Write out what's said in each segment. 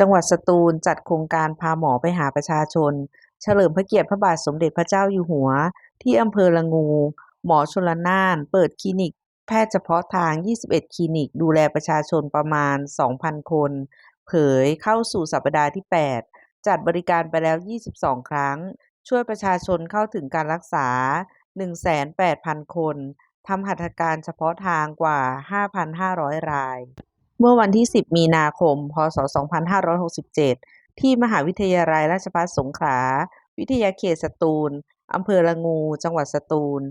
จังหวัดสตูลจัดโครงการพาหมอไปหาประชาชน เฉลิมพระเกียรติพระบาทสมเด็จพระเจ้าอยู่หัว ที่อำเภอละงู หมอชลน่าน เปิดคลินิก แพทย์เฉพาะทาง 21 คลินิก ดูแลประชาชนประมาณ 2,000 คน เผยเข้าสู่สัปดาห์ที่ 8 จัดบริการไปแล้ว 22 ครั้ง ช่วยประชาชนเข้าถึงการรักษา108,000 คนทำหัตถการเฉพาะทางกว่า 5,500 ราย เมื่อวันที่ 10 มีนาคม พ.ศ.2567 ที่มหาวิทยาลัยราชภัฏสงขลา วิทยาเขตสตูล อำเภอละงู จังหวัดสตูล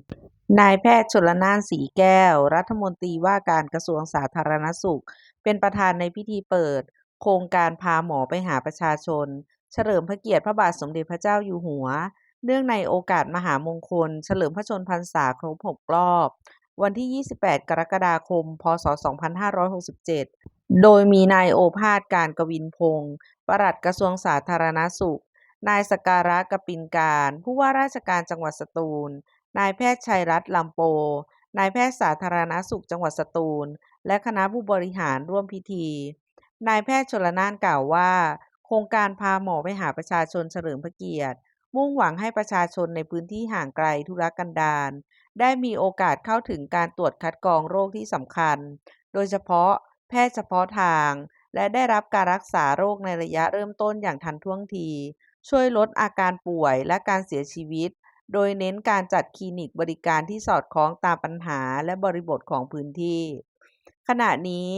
นายแพทย์ชลน่านสีแก้ว รัฐมนตรีว่าการกระทรวงสาธารณสุข เป็นประธานในพิธีเปิด โครงการพาหมอไปหาประชาชน เฉลิมพระเกียรติพระบาทสมเด็จพระเจ้าอยู่หัว เนื่องในโอกาสมหามงคล เฉลิมพระชนมพรรษาครบ 6 รอบ วันที่ 28 กรกฎาคม พ.ศ.2567 โดยมีนายโอภาสการกวินพงศ์ปลัดกระทรวงสาธารณสุข นายสการะกปินการ ผู้ว่าราชการจังหวัดสตูล นายแพทย์ชัยรัตน์ลำโป นายแพทย์สาธารณสุขจังหวัดสตูล และคณะผู้บริหารร่วมพิธี นายแพทย์ชลนานกล่าวว่า โครงการพาหมอไปหาประชาชนเฉลิมพระเกียรติ มุ่งหวังให้ประชาชนในพื้นที่ห่างไกลทุรกันดารได้มีโอกาสเข้าถึงการตรวจคัดกรองโรคที่สำคัญ โดยเฉพาะแพทย์เฉพาะทาง และได้รับการรักษาโรคในระยะเริ่มต้นอย่างทันท่วงที ช่วยลดอาการป่วยและการเสียชีวิต โดยเน้นการจัดคลินิกบริการที่สอดคล้องตามปัญหาและบริบทของพื้นที่ ขณะนี้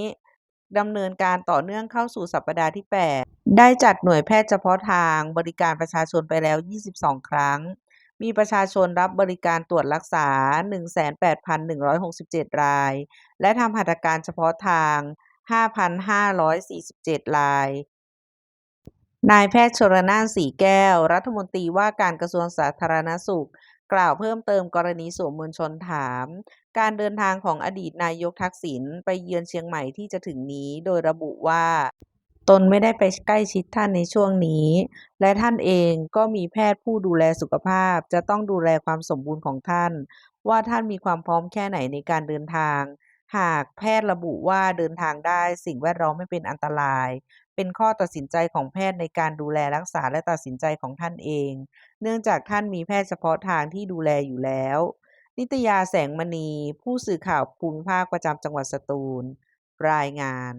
ดำเนินการต่อเนื่องเข้าสู่สัปดาห์ที่ 8 ได้จัดหน่วยแพทย์เฉพาะทางบริการประชาชนไปแล้ว 22 ครั้ง มีประชาชนรับบริการตรวจรักษา 18,167 ราย และทำหัตถการเฉพาะทาง 5,547 ราย นายแพทย์ชลน่านสีแก้ว รัฐมนตรีว่าการกระทรวงสาธารณสุข กล่าวเพิ่มเติมกรณีสื่อมวลชนถาม การเดินทางของอดีตนายกทักษิณไปเยือนเชียงใหม่ที่จะถึงนี้ โดยระบุว่า ตนไม่ได้ไปใกล้ชิดท่านในช่วงนี้ และท่านเองก็มีแพทย์ผู้ดูแลสุขภาพ จะต้องดูแลความสมบูรณ์ของท่าน ว่าท่านมีความพร้อมแค่ไหนในการเดินทาง หากแพทย์ระบุว่าเดินทางได้สิ่งแวดล้อมไม่เป็นอันตราย เป็นข้อตัดสินใจของแพทย์ในการดูแลรักษาและตัดสินใจของท่านเอง เนื่องจากท่านมีแพทย์เฉพาะทางที่ดูแลอยู่แล้ว นิตยาแสงมณี ผู้สื่อข่าวภูมิภาคประจำจังหวัดสตูล รายงาน